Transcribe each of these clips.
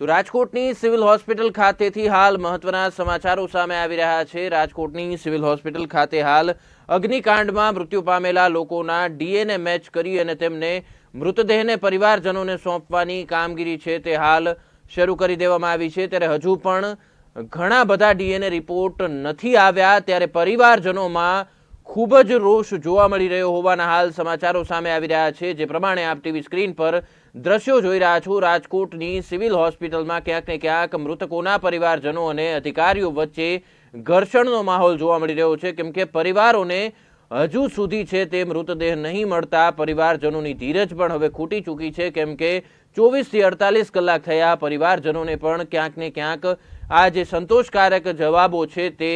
તો રાજકોટની civil hospital ખાતેથી હાલ મહત્વના સમાચારો સામે આવી રહ્યા છે. રાજકોટની સિવિલ હોસ્પિટલ ખાતે હાલ અગ્નિકાંડમાં મૃત્યુ પામેલા લોકોના ડીએનએ મેચ કરી અને તેમને મૃતદેહને પરિવારજનોને સોંપવાની કામગીરી છે તે હાલ શરૂ કરી દેવામાં આવી છે. ત્યારે હજુ પણ ઘણા બધા ડીએનએ રિપોર્ટ નથી આવ્યા. ત્યારે પરિવારજનોમાં ખૂબ જ રોષ જોવા મળી રહ્યો હોવાના હાલ સમાચારો સામે આવી રહ્યા છે. જે પ્રમાણે આપ ટીવી સ્ક્રીન પર દ્રશ્યો જોઈ રહ્યા છો. રાજકોટની સિવિલ હોસ્પિટલમાં ક્યાંક ને ક્યાંક મૃતકોના પરિવારજનો અને અધિકારીઓ વચ્ચે ઘર્ષણનો માહોલ જોવા મળી રહ્યો છે. કેમ કે પરિવારોને હજુ સુધી છે તે મૃતદેહ નહીં મળતા પરિવારજનોની ધીરજ પણ હવે ખૂટી ચૂકી છે. કેમ કે ચોવીસથી અડતાલીસ કલાક થયા પરિવારજનોને પણ ક્યાંક ને ક્યાંક આ જે સંતોષકારક જવાબો છે તે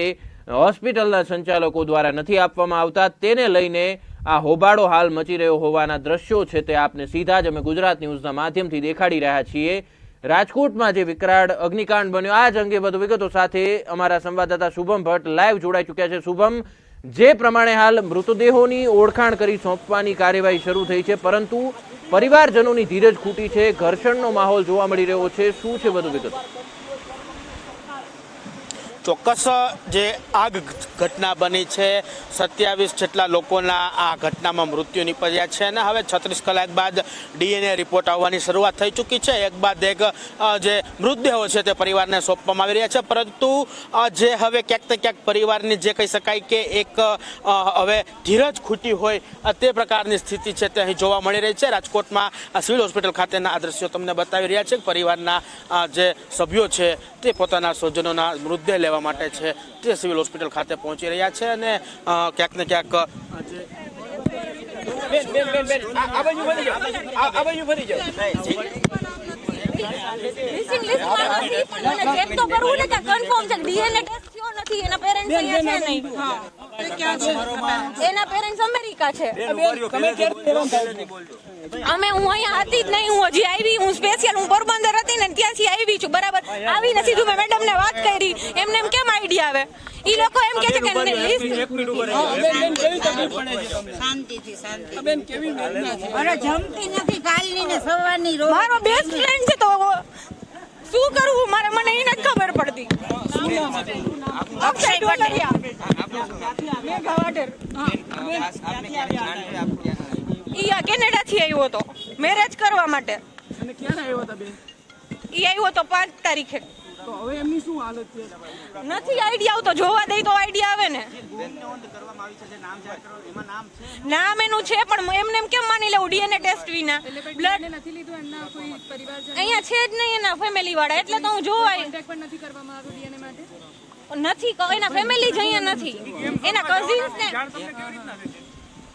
હોસ્પિટલના સંચાલકો દ્વારા નથી આપવામાં આવતા. તેને લઈને આ હોબાળો હાલ મચી રહ્યો હોવાના દ્રશ્યો છે તે આપને સીધા જ અમે ગુજરાત ન્યૂઝના માધ્યમથી દેખાડી રહ્યા છીએ. રાજકોટમાં જે વિકરાળ અગ્નિકાંડ બન્યો, આ જ અંગે વધુ વિગતો સાથે અમારા સંવાદદાતા શુભમ ભટ્ટ લાઈવ જોડાઈ ચૂક્યા છે. શુભમ, જે પ્રમાણે હાલ મૃતદેહોની ઓળખાણ કરી સોંપવાની કાર્યવાહી શરૂ થઈ છે, પરંતુ પરિવારજનોની ધીરજ ખૂટી છે, ઘર્ષણનો માહોલ જોવા મળી રહ્યો છે. શું છે વધુ વિગતો? ચોક્કસ જે આગ ઘટના બની છે, સત્યાવીસ જેટલા લોકોના આ ઘટનામાં મૃત્યુ નીપજ્યા છે અને હવે છત્રીસ કલાક બાદ ડીએનએ રિપોર્ટ આવવાની શરૂઆત થઈ ચૂકી છે. એક બાદ એક જે મૃતદેહો છે તે પરિવારને સોંપવામાં આવી રહ્યા છે. પરંતુ જે હવે ક્યાંક ને ક્યાંક પરિવારની જે કહી શકાય કે એક હવે ધીરજ ખૂટી હોય તે પ્રકારની સ્થિતિ છે તે અહીં જોવા મળી રહી છે. રાજકોટમાં સિવિલ હોસ્પિટલ ખાતેના આ દ્રશ્યો તમને બતાવી રહ્યા છે પરિવારના જે સભ્યો છે તે પોતાના સ્વજનોના મૃતદેહ લેવા માટે છે તે સિવિલ હોસ્પિટલ ખાતે પહોંચી રહ્યા છે અને ક્યાંક ને ક્યાંક નથી પણ મને ચેક તો કરવું ને કે કન્ફર્મ છે ડીએનએ ટેસ્ટ થયો નથી એના પેરેન્ટ્સ અહીંયા છે નહીં. એના પેરેન્ટ્સ અમેરિકા છે. અમે હું અહીંયા હતી જ નહીં હું હજી આવી હું સ્પેશિયલ હું પોરબંદર હતી ને ત્યાંથી આવી છું બરાબર? આવીને સીધું મેં મેડમ ને વાત કરી. એમને એમ કેમ આઈડિયા આવે? ઈ લોકો એમ કે છે કે શાંતિથી શાંતિ અરે જમતી નથી કાલની ને સવારની રોજ મારો બેસ્ટ ફ્રેન્ડ છે તો શું કરવું? મારે મને એ નથી ખબર પડતી. અક્ષય ડોલરિયા મેઘા વાઢેર. ઈ આ કેનેડા થી આવ્યો હતો. મેરેજ કરવા માટે. અને ક્યારે આવ્યા હતા બેન ઈ આવ્યો હતો પાંચ તારીખે. તો હવે એમની શું હાલત છે? નથી આઈડિયા આવતો જોવા દઈ તો આઈડિયા આવે ને. નામ એનું છે પણ એમને એમ કેમ માની લેવું? ડીએનએ ટેસ્ટ વિના. બ્લડ નથી લીધું એમના કોઈ પરિવારજન? અહીંયા છે જ નહીં એના ફેમિલી વાળા એટલે તો હું જોવા પણ નથી કરવામાં આવ્યો ડીએનએ માટે? નથી એના ફેમિલી જ અહીંયા નથી. એના કઝિન્સ ને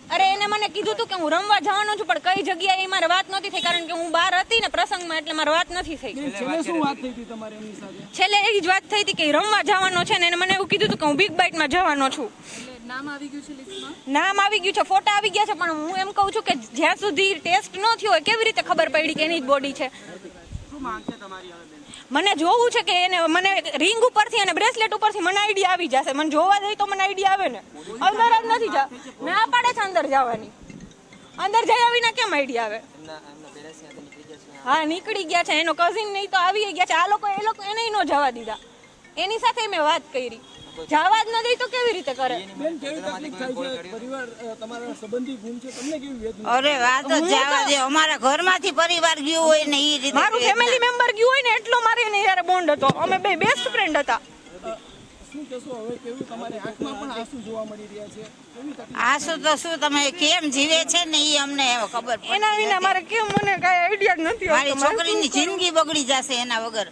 અરે એને મને કીધું તું કે હું રમવા જવાનો છું પણ કઈ જગ્યાએ મારે વાત નહોતી થઈ કારણ કે હું બહાર હતી ને પ્રસંગમાં એટલે મારે વાત નથી થઈ. છેલ્લે શું વાત થઈ હતી તમારે એમની સાથે? છેલ્લે એ જ વાત થઈ હતી કે રમવા જવાનો છે ને એને મને એવું કીધું હતું કે હું બિગ બાઇટમાં જવાનો છું. નામ આવી ગયું છે લિસ્ટમાં નામ આવી ગયું છે ફોટા આવી ગયા છે પણ હું એમ કહું છું કે જ્યાં સુધી ટેસ્ટ ન થયો હોય કેવી રીતે ખબર પડી કે એની જ બોડી છે? મને જોવું છે કે એને મને રિંગ ઉપરથી અને બ્રેસલેટ ઉપરથી મને આઈડિયા આવી જશે. મને જોવા જઈ તો મને આઈડિયા આવે ને. અંદર જ નથી જા ના પાડે છે અંદર જવાની. અંદર જઈ આવીને કેમ આઈડિયા આવે? હા, નીકળી ગયા છે. એનો કઝિન નહીં તો આવી ગયા છે. આ લોકો એ લોકો એને ન જવા દીધા. એની સાથે મેં વાત કરી. જવા જ ન દઈ તો કેવી રીતે કરે? બેન કેવી તકલીફ થાય છે? પરિવાર તમારા સંબંધી ગુમ છે? તમને કેવી વેદના અરે વાત જ જવા દે. અમારા ઘરમાંથી પરિવાર ગયો હોય ને એ રીતે મારું ફેમિલી મેમ્બર ગયો હોય ને એટલો મારે એને યાર બોન્ડ હતો. અમે બે બેસ્ટ ફ્રેન્ડ હતા. શું કહેશો હવે? કેવું તમારી આંખમાં પણ આંસુ જોવા મળી રહ્યા છે? કેવી તકલીફ આસુ તો શું તમે કેમ જીવે છે ને એ અમને ખબર એના વિના મારે કેમ મને કઈ આઈડિયા નથી મારી છોકરીની જિંદગી બગડી જશે એના વગર.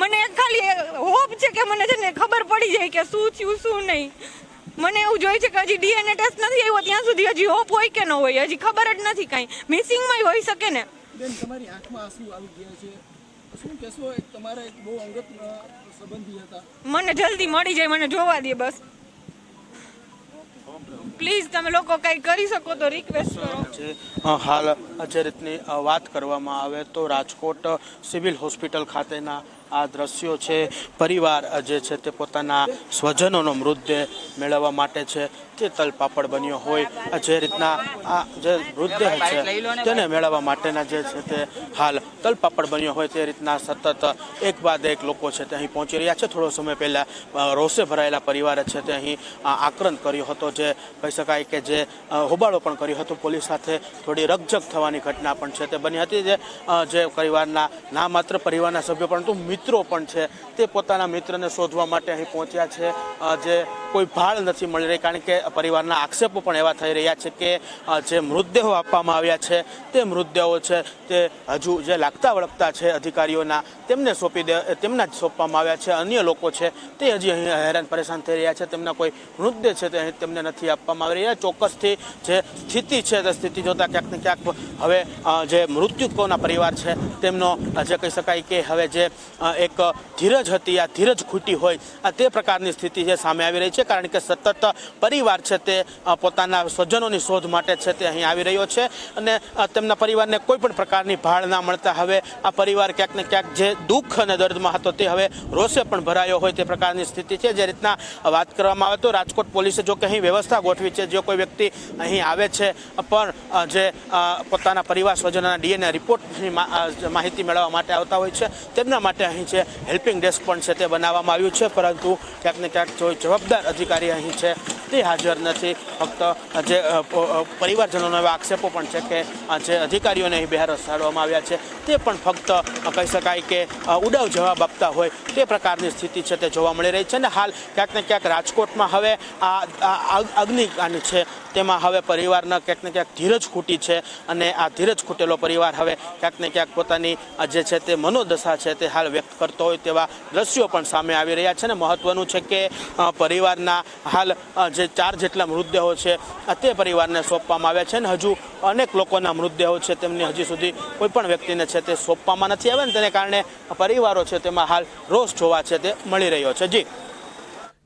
મને ખાલી હોપ છે કે મને છે ને ખબર પડી જાય કે શું થયું શું નહીં. મને એવું જોઈએ છે કે હજી ડીએનએ ટેસ્ટ નથી આવ્યો ત્યાં સુધી હજી હોપ હોય કે ન હોય હજી ખબર જ નથી કાંઈ. મિસિંગમાં હોઈ શકે ને. બેન તમારી આંખમાં આંસુ આવી ગયા છે. શું કહેશો તમારા એક બહુ અંગત સંબંધી હતા. મને જલ્દી મળી જાય મને જોવા દે બસ. પ્લીઝ તમે લોકો કંઈ કરી શકો તો રિક્વેસ્ટ કરો. હાલ જે રીતની વાત કરવામાં આવે તો રાજકોટ સિવિલ હોસ્પિટલ ખાતેના આ દ્રશ્યો છે. પરિવાર જે છે તે પોતાના સ્વજનોનો મૃતદેહ મેળવવા માટે છે. તે તલપાપડ બન્યો હોય જે રીતના આ જે મૃતદેહ છે તેને મેળવવા માટેના જે છે તે હાલ તલપાપડ બન્યો હોય તે રીતના સતત એક બાદ એક લોકો છે તે અહીં પહોંચી રહ્યા છે. થોડો સમય પહેલાં રોષે ભરાયેલા પરિવારે છે તે અહીં આક્રંદ કર્યો હતો. જે કહી શકાય કે જે હોબાળો પણ કર્યો હતો. પોલીસ સાથે થોડી રકઝક થવાની ઘટના પણ છે તે બની હતી. જે પરિવારના, ના માત્ર પરિવારના સભ્યો પરંતુ મિત્રો પણ છે, તે પોતાના મિત્રને શોધવા માટે અહીં પહોંચ્યા છે. જે કોઈ ભાળ નથી મળી રહી, કારણ કે પરિવારના આક્ષેપો પણ એવા થઈ રહ્યા છે કે જે મૃતદેહો આપવામાં આવ્યા છે, તે મૃતદેહો છે, તે હજુ જે લાગતા વળગતા છે અધિકારીઓના, તેમને સોંપી દે તેમના જ સોંપવામાં આવ્યા છે. અન્ય લોકો છે, તે હજી અહીં હેરાન પરેશાન થઈ રહ્યા છે. તેમના કોઈ મૃતદેહ છે, તે અહીં તેમને નથી આપવામાં આવી રહ્યા. ચોક્કસથી જે સ્થિતિ છે, તે સ્થિતિ જોતાં ક્યાંક ને ક્યાંક હવે જે મૃત્યુકોના પરિવાર છે, તેમનો જે કહી શકાય કે હવે જે એક ધીરજ હતી, આ ધીરજ ખૂટી હોય, આ તે પ્રકારની સ્થિતિ છે, સામે આવી રહી છે, કારણ કે સતત પરિવાર છે તે પોતાના સ્વજનોની શોધ માટે છે તે અહીં આવી રહ્યો છે અને તેમના પરિવારને કોઈ પણ પ્રકારની ભાળ ના મળતા હવે આ પરિવાર ક્યાંક ને ક્યાંક જે દુઃખ અને દર્દમાં હતો તે હવે રોષે પણ ભરાયો હોય તે પ્રકારની સ્થિતિ છે. જે રીતના વાત કરવામાં આવે તો રાજકોટ પોલીસે જો કે અહીં વ્યવસ્થા ગોઠવી છે, જો કોઈ વ્યક્તિ અહીં આવે છે, પણ જે પોતાના પરિવાર સ્વજનોના ડીએનએ રિપોર્ટની માહિતી મેળવવા માટે આવતા હોય છે, તેમના માટે અહીં છે. હેલ્પિંગ ડેસ્ક પણ છે તે બનાવવામાં આવ્યું છે, પરંતુ ક્યાંક ને ક્યાંક જવાબદાર અધિકારી અહીં છે. તે હાજર નથી. ફક્ત જે પરિવારજનોના એવા આક્ષેપો પણ છે કે જે અધિકારીઓને અહીં બહાર રસાડવામાં આવ્યા છે, તે પણ ફક્ત કહી શકાય કે ઉડાવ જવાબ આપતા હોય તે પ્રકારની સ્થિતિ છે તે જોવા મળી રહી છે અને હાલ ક્યાંક ને ક્યાંક રાજકોટમાં હવે આ અગ્નિકાંડ છે. તેમાં હવે પરિવારના ક્યાંક ને ક્યાંક ધીરજ ખૂટી છે અને આ ધીરજ ખૂટેલો પરિવાર હવે ક્યાંક ને ક્યાંક પોતાની જે છે તે મનોદશા છે તે હાલ વ્યક્ત કરતો હોય તેવા દ્રશ્યો પણ સામે આવી રહ્યા છે અને મહત્વનું છે કે પરિવારના હાલ જે ચાર જેટલા મૃતદેહો છે તે પરિવારને સોંપવામાં આવ્યા છે અને હજુ અનેક લોકોના મૃતદેહો છે તેમની હજી સુધી કોઈ પણ વ્યક્તિને છે તે સોંપવામાં નથી આવ્યા ને તેને કારણે પરિવારો છે તેમાં હાલ રોષ જોવા છે તે મળી રહ્યો છે. જી.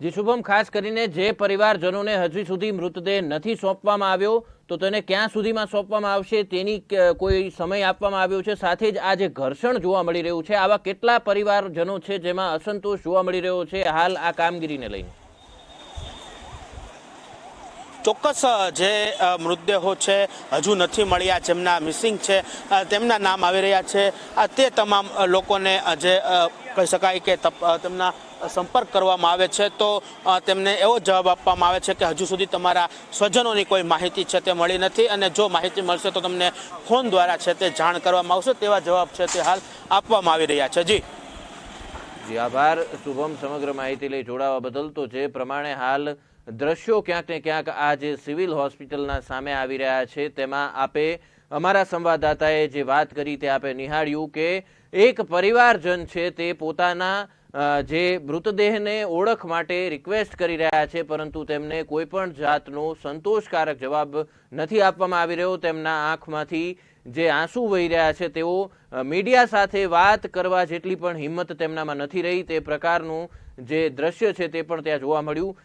જી, શુભમ. ખાસ કરીને જે પરિવારજનોને હજી સુધી મૃતદેહ નથી સોંપવામાં આવ્યો, તો તેને ક્યાં સુધીમાં સોંપવામાં આવશે તેની કોઈ સમય આપવામાં આવ્યો છે. સાથે જ આ જે ઘર્ષણ જોવા મળી રહ્યું છે. આવા કેટલા પરિવારજનો છે જેમાં અસંતોષ જોવા મળી રહ્યો છે, હાલ આ કામગીરીને લઈને? ચોક્કસ જે મૃતદેહો છે, હજુ નથી મળ્યા, જેમના મિસિંગ છે તેમના નામ આવી રહ્યા છે તે તમામ લોકોને જે કહી શકાય કે તેમના સંપર્ક કરવામાં આવે છે, તો તેમને એવો જવાબ આપવામાં આવે છે કે હજુ સુધી તમારા સ્વજનોની કોઈ માહિતી છે તે મળી નથી અને જો માહિતી મળશે તો તમને ફોન દ્વારા છે તે જાણ કરવામાં આવશે, તેવા જવાબ છે તે હાલ આપવામાં આવી રહ્યા છે. જી. જી, આભાર. શુભમ સમગ્ર માહિતી લઈ જોડાવા બદલ તો જે પ્રમાણે હાલ દ્રશ્યો ક્યાંક ને ક્યાંક આ જે સિવિલ હોસ્પિટલના સામે આવી રહ્યા છે, તેમાં આપે અમારા સંવાદદાતાએ જે વાત કરી તે આપે નિહાળ્યું કે એક પરિવારજન છે તે પોતાના જે મૃતદેહને ઓળખ માટે રિક્વેસ્ટ કરી રહ્યા છે, પરંતુ તેમને કોઈ પણ જાતનો સંતોષકારક જવાબ નથી આપવામાં આવી રહ્યો. તેમના આંખમાંથી જે આંસુ વહી રહ્યા છે, તેઓ મીડિયા સાથે વાત કરવા જેટલી પણ હિંમત તેમનામાં નથી રહી, તે પ્રકારનું જે દ્રશ્ય છે, તે પણ ત્યાં જોવા મળ્યું.